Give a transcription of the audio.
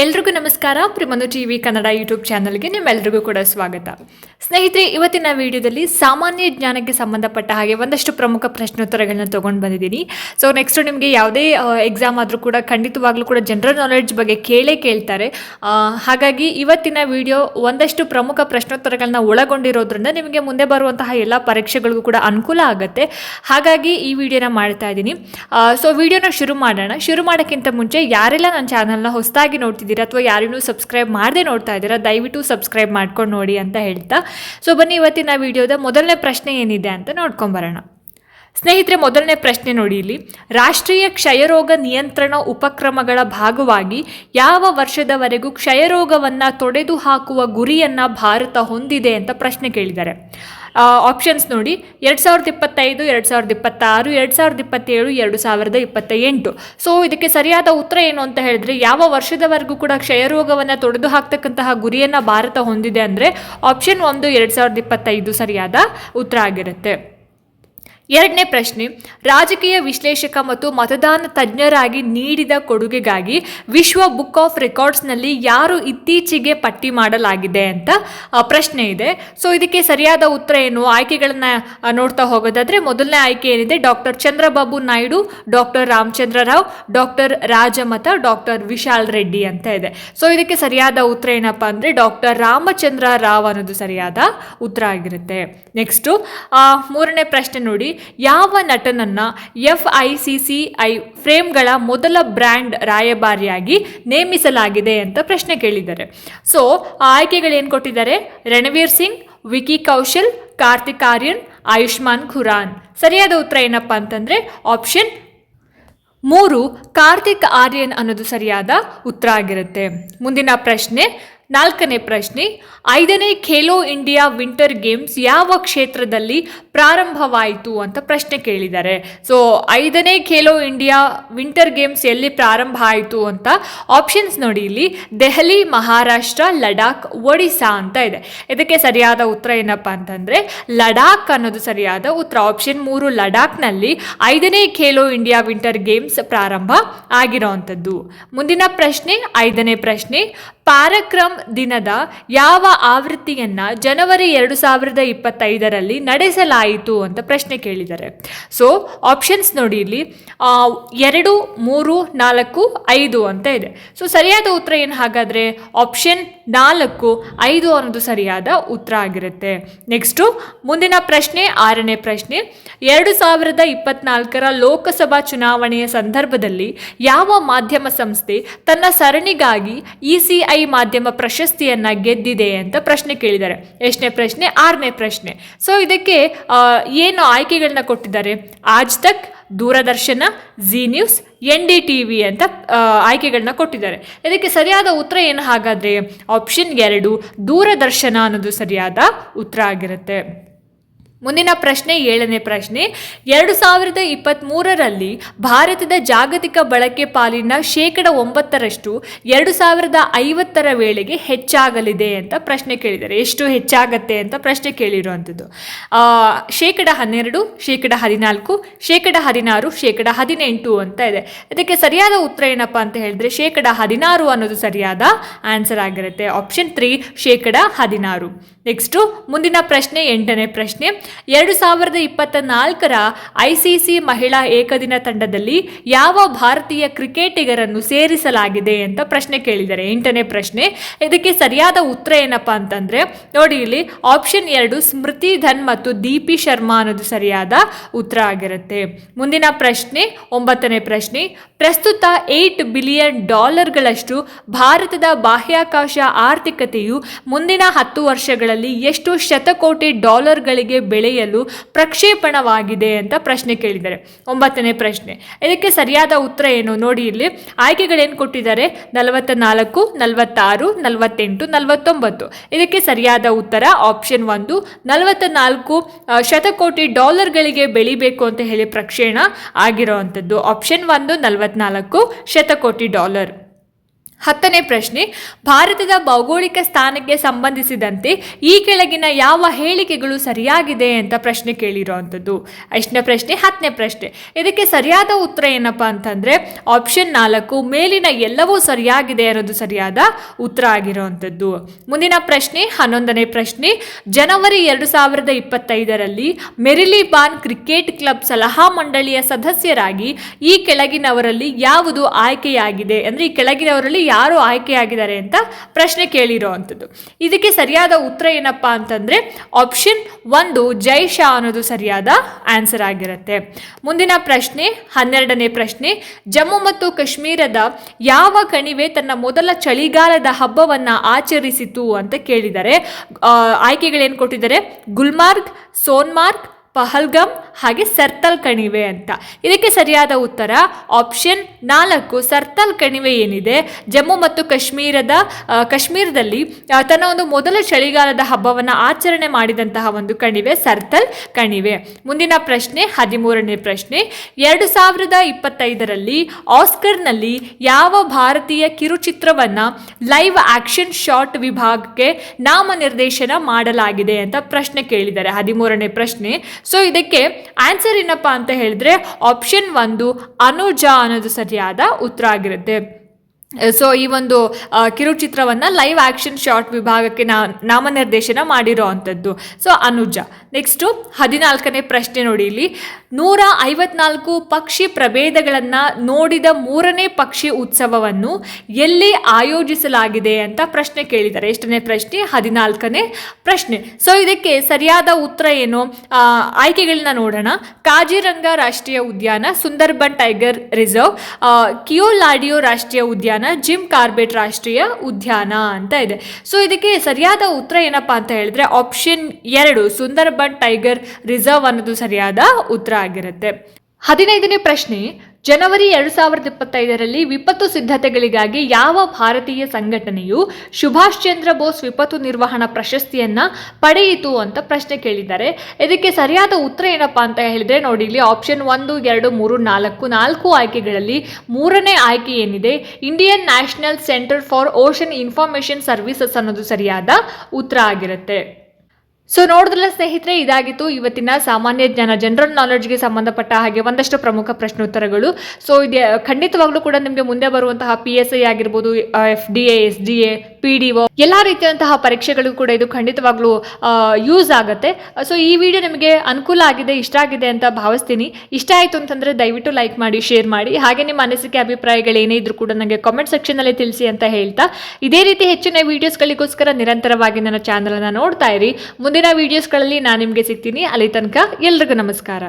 ಎಲ್ರಿಗೂ ನಮಸ್ಕಾರ. ಪ್ರಿಮನು ಟಿ ವಿ ಕನ್ನಡ ಯೂಟ್ಯೂಬ್ ಚಾನಲ್ಗೆ ನಿಮ್ಮೆಲ್ಲರಿಗೂ ಕೂಡ ಸ್ವಾಗತ. ಸ್ನೇಹಿತರೆ, ಇವತ್ತಿನ ವಿಡಿಯೋದಲ್ಲಿ ಸಾಮಾನ್ಯ ಜ್ಞಾನಕ್ಕೆ ಸಂಬಂಧಪಟ್ಟ ಹಾಗೆ ಒಂದಷ್ಟು ಪ್ರಮುಖ ಪ್ರಶ್ನೋತ್ತರಗಳನ್ನ ತೊಗೊಂಡು ಬಂದಿದ್ದೀನಿ. ಸೊ ನೆಕ್ಸ್ಟ್ ನಿಮಗೆ ಯಾವುದೇ ಎಕ್ಸಾಮ್ ಆದರೂ ಕೂಡ ಖಂಡಿತವಾಗ್ಲೂ ಕೂಡ ಜನರಲ್ ನಾಲೆಡ್ಜ್ ಬಗ್ಗೆ ಕೇಳೇ ಕೇಳ್ತಾರೆ. ಹಾಗಾಗಿ ಇವತ್ತಿನ ವಿಡಿಯೋ ಒಂದಷ್ಟು ಪ್ರಮುಖ ಪ್ರಶ್ನೋತ್ತರಗಳನ್ನ ಒಳಗೊಂಡಿರೋದ್ರಿಂದ ನಿಮಗೆ ಮುಂದೆ ಬರುವಂತಹ ಎಲ್ಲ ಪರೀಕ್ಷೆಗಳಿಗೂ ಕೂಡ ಅನುಕೂಲ ಆಗುತ್ತೆ. ಹಾಗಾಗಿ ಈ ವಿಡಿಯೋನ ಮಾಡ್ತಾ ಇದ್ದೀನಿ. ಸೊ ವಿಡಿಯೋನ ಶುರು ಮಾಡೋಣ. ಶುರು ಮಾಡೋಕ್ಕಿಂತ ಮುಂಚೆ ಯಾರೆಲ್ಲ ನನ್ನ ಚಾನಲ್ನ ಹೊಸದಾಗಿ ನೋಡ್ತಿದ್ದೀರಾ ಅಥವಾ ಯಾರಿಗೂ ಸಬ್ಸ್ಕ್ರೈಬ್ ಮಾಡದೆ ನೋಡ್ತಾ ಇದ್ದೀರಾ, ದಯವಿಟ್ಟು ಸಬ್ಸ್ಕ್ರೈಬ್ ಮಾಡ್ಕೊಂಡು ನೋಡಿ ಅಂತ ಹೇಳ್ತಾ. ಸೊ ಬನ್ನಿ ಇವತ್ತಿನ ವಿಡಿಯೋದ ಮೊದಲನೇ ಪ್ರಶ್ನೆ ಏನಿದೆ ಅಂತ ನೋಡ್ಕೊಂಬರೋಣ ಸ್ನೇಹಿತರೆ, ಮೊದಲನೇ ಪ್ರಶ್ನೆ ನೋಡಿ ಇಲ್ಲಿ. ರಾಷ್ಟ್ರೀಯ ಕ್ಷಯರೋಗ ನಿಯಂತ್ರಣ ಉಪಕ್ರಮಗಳ ಭಾಗವಾಗಿ ಯಾವ ವರ್ಷದವರೆಗೂ ಕ್ಷಯರೋಗವನ್ನು ತೊಡೆದು ಹಾಕುವ ಗುರಿಯನ್ನು ಭಾರತ ಹೊಂದಿದೆ ಅಂತ ಪ್ರಶ್ನೆ ಕೇಳಿದ್ದಾರೆ. ಆಪ್ಷನ್ಸ್ ನೋಡಿ. ಎರಡು ಸಾವಿರದ ಇಪ್ಪತ್ತೈದು, ಎರಡು ಸಾವಿರದ ಇಪ್ಪತ್ತಾರು, ಎರಡು ಸಾವಿರದ ಇಪ್ಪತ್ತೇಳು, ಎರಡು ಸಾವಿರದ ಇಪ್ಪತ್ತ ಎಂಟು ಸೊ ಇದಕ್ಕೆ ಸರಿಯಾದ ಉತ್ತರ ಏನು ಅಂತ ಹೇಳಿದ್ರೆ, ಯಾವ ವರ್ಷದವರೆಗೂ ಕೂಡ ಕ್ಷಯರೋಗವನ್ನು ತೊಡೆದು ಹಾಕ್ತಕ್ಕಂತಹ ಗುರಿಯನ್ನು ಭಾರತ ಹೊಂದಿದೆ ಅಂದರೆ ಆಪ್ಷನ್ ಒಂದು, ಎರಡು ಸಾವಿರದ ಇಪ್ಪತ್ತೈದು ಸರಿಯಾದ ಉತ್ತರ ಆಗಿರುತ್ತೆ. ಎರಡನೇ ಪ್ರಶ್ನೆ, ರಾಜಕೀಯ ವಿಶ್ಲೇಷಕ ಮತ್ತು ಮತದಾನ ತಜ್ಞರಾಗಿ ನೀಡಿದ ಕೊಡುಗೆಗಾಗಿ ವಿಶ್ವ ಬುಕ್ ಆಫ್ ರೆಕಾರ್ಡ್ಸ್ನಲ್ಲಿ ಯಾರು ಇತ್ತೀಚೆಗೆ ಪಟ್ಟಿ ಮಾಡಲಾಗಿದೆ ಅಂತ ಪ್ರಶ್ನೆ ಇದೆ. ಸೊ, ಇದಕ್ಕೆ ಸರಿಯಾದ ಉತ್ತರ ಏನು? ಆಯ್ಕೆಗಳನ್ನು ನೋಡ್ತಾ ಹೋಗೋದಾದ್ರೆ ಮೊದಲನೇ ಆಯ್ಕೆ ಏನಿದೆ? Doctor Chandrababu Naidu, doctor Ramachandra Rao, doctor Rajamata, doctor Vishal Reddy ಅಂತ ಇದೆ. ಸೊ, ಇದಕ್ಕೆ ಸರಿಯಾದ ಉತ್ತರ ಏನಪ್ಪ ಅಂದರೆ ಡಾಕ್ಟರ್ ರಾಮಚಂದ್ರ ರಾವ್ ಅನ್ನೋದು ಸರಿಯಾದ ಉತ್ತರ ಆಗಿರುತ್ತೆ. ನೆಕ್ಸ್ಟು ಮೂರನೇ ಪ್ರಶ್ನೆ ನೋಡಿ. ಯಾವ ನಟನನ್ನ F I C C I ಫ್ರೇಮ್ಗಳ ಮೊದಲ ಬ್ರ್ಯಾಂಡ್ ರಾಯಭಾರಿಯಾಗಿ ನೇಮಿಸಲಾಗಿದೆ ಅಂತ ಪ್ರಶ್ನೆ ಕೇಳಿದ್ದಾರೆ. ಸೊ, ಆಯ್ಕೆಗಳೇನು ಕೊಟ್ಟಿದ್ದಾರೆ? ರಣವೀರ್ ಸಿಂಗ್, ವಿಕಿ ಕೌಶಲ್, ಕಾರ್ತಿಕ್ ಆರ್ಯನ್, ಆಯುಷ್ಮಾನ್ ಖುರಾನ್. ಸರಿಯಾದ ಉತ್ತರ ಏನಪ್ಪ ಅಂತಂದ್ರೆ ಆಪ್ಷನ್ ಮೂರು, ಕಾರ್ತಿಕ್ ಆರ್ಯನ್ ಅನ್ನೋದು ಸರಿಯಾದ ಉತ್ತರ ಆಗಿರುತ್ತೆ. ಮುಂದಿನ ಪ್ರಶ್ನೆ ನಾಲ್ಕನೇ ಪ್ರಶ್ನೆ, ಐದನೇ ಖೇಲೋ ಇಂಡಿಯಾ ವಿಂಟರ್ ಗೇಮ್ಸ್ ಯಾವ ಕ್ಷೇತ್ರದಲ್ಲಿ ಪ್ರಾರಂಭವಾಯಿತು ಅಂತ ಪ್ರಶ್ನೆ ಕೇಳಿದ್ದಾರೆ. ಸೊ ಐದನೇ ಖೇಲೋ ಇಂಡಿಯಾ ವಿಂಟರ್ ಗೇಮ್ಸ್ ಎಲ್ಲಿ ಪ್ರಾರಂಭ ಆಯಿತು ಅಂತ ಆಪ್ಷನ್ಸ್ ನೋಡಿ ಇಲ್ಲಿ. ದೆಹಲಿ, ಮಹಾರಾಷ್ಟ್ರ, ಲಡಾಖ್ ಒಡಿಶಾ ಅಂತ ಇದೆ. ಇದಕ್ಕೆ ಸರಿಯಾದ ಉತ್ತರ ಏನಪ್ಪ ಅಂತಂದರೆ, ಲಡಾಖ್ ಅನ್ನೋದು ಸರಿಯಾದ ಉತ್ತರ. ಆಪ್ಷನ್ ಮೂರು, ಲಡಾಖ್ನಲ್ಲಿ ಐದನೇ ಖೇಲೋ ಇಂಡಿಯಾ ವಿಂಟರ್ ಗೇಮ್ಸ್ ಪ್ರಾರಂಭ ಆಗಿರೋವಂಥದ್ದು ಮುಂದಿನ ಪ್ರಶ್ನೆ, ಐದನೇ ಪ್ರಶ್ನೆ ಪ್ಯಾರಕ್ರಮ್ ದಿನದ ಯಾವ ಆವೃತ್ತಿಯನ್ನು ಜನವರಿ ಎರಡು ಸಾವಿರದ ಇಪ್ಪತ್ತೈದರಲ್ಲಿ ನಡೆಸಲಾಯಿತು ಅಂತ ಪ್ರಶ್ನೆ ಕೇಳಿದ್ದಾರೆ. ಸೊ ಆಪ್ಷನ್ಸ್ ನೋಡಿ ಇಲ್ಲಿ. ಎರಡು, ಮೂರು, ನಾಲ್ಕು, ಐದು ಅಂತ ಇದೆ. ಸೊ ಸರಿಯಾದ ಉತ್ತರ ಏನು ಹಾಗಾದರೆ? ಆಪ್ಷನ್ ನಾಲ್ಕು, ಐದು ಅನ್ನೋದು ಸರಿಯಾದ ಉತ್ತರ ಆಗಿರುತ್ತೆ. ನೆಕ್ಸ್ಟು ಮುಂದಿನ ಪ್ರಶ್ನೆ, ಆರನೇ ಪ್ರಶ್ನೆ. ಎರಡು ಸಾವಿರದ ಇಪ್ಪತ್ನಾಲ್ಕರ ಲೋಕಸಭಾ ಚುನಾವಣೆಯ ಸಂದರ್ಭದಲ್ಲಿ ಯಾವ ಮಾಧ್ಯಮ ಸಂಸ್ಥೆ ತನ್ನ ಸರಣಿಗಾಗಿ ಇ ಸಿ ಐ ಮಾಧ್ಯಮ ಪ್ರಶಸ್ತಿಯನ್ನ ಗೆದ್ದಿದೆ ಅಂತ ಪ್ರಶ್ನೆ ಕೇಳಿದ್ದಾರೆ. ಎಷ್ಟನೇ ಪ್ರಶ್ನೆ? ಆರನೇ ಪ್ರಶ್ನೆ. ಸೊ ಇದಕ್ಕೆ ಏನು ಆಯ್ಕೆಗಳನ್ನ ಕೊಟ್ಟಿದ್ದಾರೆ? Aaj Tak, Doordarshan, Zee News, N D T V ಅಂತ ಆಯ್ಕೆಗಳನ್ನ ಕೊಟ್ಟಿದ್ದಾರೆ. ಇದಕ್ಕೆ ಸರಿಯಾದ ಉತ್ತರ ಏನು ಹಾಗಾದರೆ? ಆಪ್ಷನ್ ಎರಡು, ದೂರದರ್ಶನ ಅನ್ನೋದು ಸರಿಯಾದ ಉತ್ತರ ಆಗಿರುತ್ತೆ. ಮುಂದಿನ ಪ್ರಶ್ನೆ, ಏಳನೇ ಪ್ರಶ್ನೆ. ಎರಡು ಸಾವಿರದ ಇಪ್ಪತ್ತ್ಮೂರರಲ್ಲಿ ಭಾರತದ ಜಾಗತಿಕ ಬಳಕೆ ಪಾಲಿನ ಶೇಕಡ ಒಂಬತ್ತರಷ್ಟು ಎರಡು ಸಾವಿರದ ಐವತ್ತರ ವೇಳೆಗೆ ಹೆಚ್ಚಾಗಲಿದೆ ಅಂತ ಪ್ರಶ್ನೆ ಕೇಳಿದ್ದಾರೆ. ಎಷ್ಟು ಹೆಚ್ಚಾಗತ್ತೆ ಅಂತ ಪ್ರಶ್ನೆ ಕೇಳಿರುವಂಥದ್ದು. ಶೇಕಡ ಹನ್ನೆರಡು, ಶೇಕಡ ಹದಿನಾಲ್ಕು, ಶೇಕಡ ಹದಿನಾರು, ಶೇಕಡ ಹದಿನೆಂಟು ಅಂತ ಇದೆ. ಅದಕ್ಕೆ ಸರಿಯಾದ ಉತ್ತರ ಏನಪ್ಪ ಅಂತ ಹೇಳಿದ್ರೆ ಶೇಕಡ ಹದಿನಾರು ಅನ್ನೋದು ಸರಿಯಾದ ಆನ್ಸರ್ ಆಗಿರುತ್ತೆ. ಆಪ್ಷನ್ ತ್ರೀ, ಶೇಕಡ ಹದಿನಾರು. ನೆಕ್ಸ್ಟು ಮುಂದಿನ ಪ್ರಶ್ನೆ, ಎಂಟನೇ ಪ್ರಶ್ನೆ. ಎರಡು ಸಾವಿರದ ಇಪ್ಪತ್ತ ನಾಲ್ಕರ ಐ ಸಿ ಸಿ ಮಹಿಳಾ ಏಕದಿನ ತಂಡದಲ್ಲಿ ಯಾವ ಭಾರತೀಯ ಕ್ರಿಕೆಟಿಗರನ್ನು ಸೇರಿಸಲಾಗಿದೆ ಅಂತ ಪ್ರಶ್ನೆ ಕೇಳಿದ್ದಾರೆ. ಎಂಟನೇ ಪ್ರಶ್ನೆ, ಇದಕ್ಕೆ ಸರಿಯಾದ ಉತ್ತರ ಏನಪ್ಪಾ ಅಂತಂದ್ರೆ, ನೋಡಿ ಇಲ್ಲಿ ಆಪ್ಷನ್ ಎರಡು ಸ್ಮೃತಿ ಧನ್ ಮತ್ತು ದೀಪಿ ಶರ್ಮಾ ಅನ್ನೋದು ಸರಿಯಾದ ಉತ್ತರ ಆಗಿರುತ್ತೆ. ಮುಂದಿನ ಪ್ರಶ್ನೆ, ಒಂಬತ್ತನೇ ಪ್ರಶ್ನೆ, ಪ್ರಸ್ತುತ ಏಟ್ ಬಿಲಿಯನ್ ಡಾಲರ್ಗಳಷ್ಟು ಭಾರತದ ಬಾಹ್ಯಾಕಾಶ ಆರ್ಥಿಕತೆಯು ಮುಂದಿನ ಹತ್ತು ವರ್ಷಗಳಲ್ಲಿ ಎಷ್ಟು ಶತಕೋಟಿ ಡಾಲರ್ಗಳಿಗೆ ಬೆಳೆಯಲು ಪ್ರಕ್ಷೇಪಣವಾಗಿದೆ ಅಂತ ಪ್ರಶ್ನೆ ಕೇಳಿದ್ದಾರೆ. ಒಂಬತ್ತನೇ ಪ್ರಶ್ನೆ, ಇದಕ್ಕೆ ಸರಿಯಾದ ಉತ್ತರ ಏನು? ನೋಡಿ ಇಲ್ಲಿ, ಆಯ್ಕೆಗಳೇನು ಕೊಟ್ಟಿದ್ದಾರೆ? ನಲವತ್ತ ನಾಲ್ಕು ನಲವತ್ತಾರು, ನಲವತ್ತೆಂಟು, ನಲವತ್ತೊಂಬತ್ತು. ಇದಕ್ಕೆ ಸರಿಯಾದ ಉತ್ತರ ಆಪ್ಷನ್ ಒಂದು ನಲವತ್ತ ನಾಲ್ಕು ಶತಕೋಟಿ ಡಾಲರ್ಗಳಿಗೆ ಬೆಳಿಬೇಕು ಅಂತ ಹೇಳಿ ಪ್ರಕ್ಷೇಣ ಆಗಿರೋವಂಥದ್ದು ಆಪ್ಷನ್ ಒಂದು, ನಲವತ್ನಾಲ್ಕು ಶತಕೋಟಿ ಡಾಲರ್. ಹತ್ತನೇ ಪ್ರಶ್ನೆ, ಭಾರತದ ಭೌಗೋಳಿಕ ಸ್ಥಾನಕ್ಕೆ ಸಂಬಂಧಿಸಿದಂತೆ ಈ ಕೆಳಗಿನ ಯಾವ ಹೇಳಿಕೆಗಳು ಸರಿಯಾಗಿದೆ ಅಂತ ಪ್ರಶ್ನೆ ಕೇಳಿರೋವಂಥದ್ದು ಐಷ್ಟನೇ ಪ್ರಶ್ನೆ, ಹತ್ತನೇ ಪ್ರಶ್ನೆ. ಇದಕ್ಕೆ ಸರಿಯಾದ ಉತ್ತರ ಏನಪ್ಪ ಅಂತಂದರೆ ಆಪ್ಷನ್ ನಾಲ್ಕು, ಮೇಲಿನ ಎಲ್ಲವೂ ಸರಿಯಾಗಿದೆ ಅನ್ನೋದು ಸರಿಯಾದ ಉತ್ತರ ಆಗಿರೋವಂಥದ್ದು ಮುಂದಿನ ಪ್ರಶ್ನೆ, ಹನ್ನೊಂದನೇ ಪ್ರಶ್ನೆ. ಜನವರಿ ಎರಡು ಸಾವಿರದ ಇಪ್ಪತ್ತೈದರಲ್ಲಿ ಮೆರಿಲಿ ಬಾನ್ ಕ್ರಿಕೆಟ್ ಕ್ಲಬ್ ಸಲಹಾ ಮಂಡಳಿಯ ಸದಸ್ಯರಾಗಿ ಈ ಕೆಳಗಿನವರಲ್ಲಿ ಯಾವುದು ಆಯ್ಕೆಯಾಗಿದೆ? ಅಂದರೆ ಈ ಕೆಳಗಿನವರಲ್ಲಿ ಯಾರು ಆಯ್ಕೆಯಾಗಿದ್ದಾರೆ ಅಂತ ಪ್ರಶ್ನೆ ಕೇಳಿರೋ ಅಂಥದ್ದು ಇದಕ್ಕೆ ಸರಿಯಾದ ಉತ್ತರ ಏನಪ್ಪ ಅಂತಂದರೆ ಆಪ್ಷನ್ ಒಂದು ಜೈ ಶಾ ಅನ್ನೋದು ಸರಿಯಾದ ಆನ್ಸರ್ ಆಗಿರುತ್ತೆ. ಮುಂದಿನ ಪ್ರಶ್ನೆ, ಹನ್ನೆರಡನೇ ಪ್ರಶ್ನೆ, ಜಮ್ಮು ಮತ್ತು ಕಾಶ್ಮೀರದ ಯಾವ ಕಣಿವೆ ತನ್ನ ಮೊದಲ ಚಳಿಗಾಲದ ಹಬ್ಬವನ್ನು ಆಚರಿಸಿತು ಅಂತ ಕೇಳಿದ್ದಾರೆ ಆಯ್ಕೆಗಳೇನು ಕೊಟ್ಟಿದ್ದಾರೆ? ಗುಲ್ಮಾರ್ಗ್, ಸೋನ್ಮಾರ್ಗ್ ಪಹಲ್ಗಮ್ ಹಾಗೆ ಸರ್ತಲ್ ಕಣಿವೆ ಅಂತ. ಇದಕ್ಕೆ ಸರಿಯಾದ ಉತ್ತರ ಆಪ್ಷನ್ ನಾಲ್ಕು, ಸರ್ತಲ್ ಕಣಿವೆ ಏನಿದೆ? ಜಮ್ಮು ಮತ್ತು ಕಾಶ್ಮೀರದ ಕಾಶ್ಮೀರದಲ್ಲಿ ತನ್ನ ಒಂದು ಮೊದಲ ಚಳಿಗಾಲದ ಹಬ್ಬವನ್ನು ಆಚರಣೆ ಮಾಡಿದಂತಹ ಒಂದು ಕಣಿವೆ ಸರ್ತಲ್ ಕಣಿವೆ. ಮುಂದಿನ ಪ್ರಶ್ನೆ, ಹದಿಮೂರನೇ ಪ್ರಶ್ನೆ. ಎರಡು ಸಾವಿರದ ಇಪ್ಪತ್ತೈದರಲ್ಲಿ ಆಸ್ಕರ್ನಲ್ಲಿ ಯಾವ ಭಾರತೀಯ ಕಿರುಚಿತ್ರವನ್ನು ಲೈವ್ ಆಕ್ಷನ್ ಶಾರ್ಟ್ ವಿಭಾಗಕ್ಕೆ ನಾಮನಿರ್ದೇಶನ ಮಾಡಲಾಗಿದೆ ಅಂತ ಪ್ರಶ್ನೆ ಕೇಳಿದ್ದಾರೆ. ಹದಿಮೂರನೇ ಪ್ರಶ್ನೆ ಸೊ ಇದಕ್ಕೆ ಆನ್ಸರ್ ಏನಪ್ಪ ಅಂತ ಹೇಳಿದ್ರೆ ಆಪ್ಷನ್ ಒಂದು ಅನುಜ ಅನ್ನೋದು ಸರಿಯಾದ ಉತ್ತರ ಆಗಿರುತ್ತೆ. ಸೊ ಈ ಒಂದು ಕಿರುಚಿತ್ರವನ್ನು ಲೈವ್ ಆ್ಯಕ್ಷನ್ ಶಾರ್ಟ್ ವಿಭಾಗಕ್ಕೆ ನಾ ನಾಮನಿರ್ದೇಶನ ಮಾಡಿರೋ ಅಂಥದ್ದು. ಸೊ ಅನುಜ. ನೆಕ್ಸ್ಟು ಹದಿನಾಲ್ಕನೇ ಪ್ರಶ್ನೆ ನೋಡಿ ಇಲ್ಲಿ. ನೂರ ಐವತ್ನಾಲ್ಕು ಪಕ್ಷಿ ಪ್ರಭೇದಗಳನ್ನು ನೋಡಿದ ಮೂರನೇ ಪಕ್ಷಿ ಉತ್ಸವವನ್ನು ಎಲ್ಲಿ ಆಯೋಜಿಸಲಾಗಿದೆ ಅಂತ ಪ್ರಶ್ನೆ ಕೇಳಿದ್ದಾರೆ. ಎಷ್ಟನೇ ಪ್ರಶ್ನೆ? ಹದಿನಾಲ್ಕನೇ ಪ್ರಶ್ನೆ. ಸೊ ಇದಕ್ಕೆ ಸರಿಯಾದ ಉತ್ತರ ಏನು? ಆಯ್ಕೆಗಳನ್ನ ನೋಡೋಣ. ಕಾಜಿರಂಗ ರಾಷ್ಟ್ರೀಯ ಉದ್ಯಾನ, ಸುಂದರ್ಬನ್ ಟೈಗರ್ ರಿಸರ್ವ್ ಕಿಯೋಲಾಡಿಯೋ ರಾಷ್ಟ್ರೀಯ ಉದ್ಯಾನ, ಜಿಮ್ ಕಾರ್ಬೆಟ್ ರಾಷ್ಟ್ರೀಯ ಉದ್ಯಾನ ಅಂತ ಇದೆ. ಸೊ ಇದಕ್ಕೆ ಸರಿಯಾದ ಉತ್ತರ ಏನಪ್ಪಾ ಅಂತ ಹೇಳಿದ್ರೆ, ಆಪ್ಷನ್ ಎರಡು ಸುಂದರ್ಬನ್ ಟೈಗರ್ ರಿಸರ್ವ್ ಅನ್ನೋದು ಸರಿಯಾದ ಉತ್ತರ ಆಗಿರುತ್ತೆ. ಹದಿನೈದನೇ ಪ್ರಶ್ನೆ, ಜನವರಿ ಎರಡು ಸಾವಿರದ ಇಪ್ಪತ್ತೈದರಲ್ಲಿ ವಿಪತ್ತು ಸಿದ್ಧತೆಗಳಿಗಾಗಿ ಯಾವ ಭಾರತೀಯ ಸಂಘಟನೆಯು ಸುಭಾಷ್ ಚಂದ್ರ ಬೋಸ್ ವಿಪತ್ತು ನಿರ್ವಹಣಾ ಪ್ರಶಸ್ತಿಯನ್ನ ಪಡೆಯಿತು ಅಂತ ಪ್ರಶ್ನೆ ಕೇಳಿದ್ದಾರೆ. ಇದಕ್ಕೆ ಸರಿಯಾದ ಉತ್ತರ ಏನಪ್ಪಾ ಅಂತ ಹೇಳಿದ್ರೆ ನೋಡಿ, ಇಲ್ಲಿ ಆಪ್ಷನ್ ಒಂದು, ಎರಡು, ಮೂರು, ನಾಲ್ಕು ನಾಲ್ಕು ಆಯ್ಕೆಗಳಲ್ಲಿ ಮೂರನೇ ಆಯ್ಕೆ ಏನಿದೆ? Indian National Centre for Ocean Information Services ಅನ್ನೋದು ಸರಿಯಾದ ಉತ್ತರ ಆಗಿರುತ್ತೆ. ಸೊ ನೋಡಿದ್ರಲ್ಲ ಸ್ನೇಹಿತರೆ, ಇದಾಗಿತ್ತು ಇವತ್ತಿನ ಸಾಮಾನ್ಯ ಜ್ಞಾನ ಜನರಲ್ ನಾಲೆಡ್ಜ್ಗೆ ಸಂಬಂಧಪಟ್ಟ ಹಾಗೆ ಒಂದಷ್ಟು ಪ್ರಮುಖ ಪ್ರಶ್ನೋತ್ತರಗಳು. ಸೊ ಇದು, ಖಂಡಿತವಾಗ್ಲೂ ಕೂಡ ನಿಮಗೆ ಮುಂದೆ ಬರುವಂತಹ ಪಿ ಎಸ್ ಐ ಆಗಿರ್ಬೋದು F D A S D A P D O ಎಲ್ಲ ರೀತಿಯಂತಹ ಪರೀಕ್ಷೆಗಳು ಕೂಡ ಇದು ಖಂಡಿತವಾಗ್ಲೂ ಯೂಸ್ ಆಗುತ್ತೆ. ಸೊ ಈ ವಿಡಿಯೋ ನಿಮಗೆ ಅನುಕೂಲ ಆಗಿದೆ, ಇಷ್ಟ ಆಗಿದೆ ಅಂತ ಭಾವಿಸ್ತೀನಿ. ಇಷ್ಟ ಆಯಿತು ಅಂತಂದರೆ ದಯವಿಟ್ಟು ಲೈಕ್ ಮಾಡಿ ಶೇರ್ ಮಾಡಿ. ಹಾಗೆ ನಿಮ್ಮ ಅನಿಸಿಕೆ, ಅಭಿಪ್ರಾಯಗಳು ಏನೇ ಇದ್ರೂ ಕೂಡ ನನಗೆ ಕಾಮೆಂಟ್ ಸೆಕ್ಷನಲ್ಲಿ ತಿಳಿಸಿ ಅಂತ ಹೇಳ್ತಾ. ಇದೇ ರೀತಿ ಹೆಚ್ಚಿನ ವೀಡಿಯೋಸ್ಗಳಿಗೋಸ್ಕರ ನಿರಂತರವಾಗಿ ನನ್ನ ಚಾನಲನ್ನು ನೋಡ್ತಾ ಇರಿ. ಮುಂದಿನ ವೀಡಿಯೋಸ್ಗಳಲ್ಲಿ ನಾನು ನಿಮಗೆ ಸಿಗ್ತೀನಿ. ಅಲ್ಲಿ ತನಕ ಎಲ್ರಿಗೂ ನಮಸ್ಕಾರ.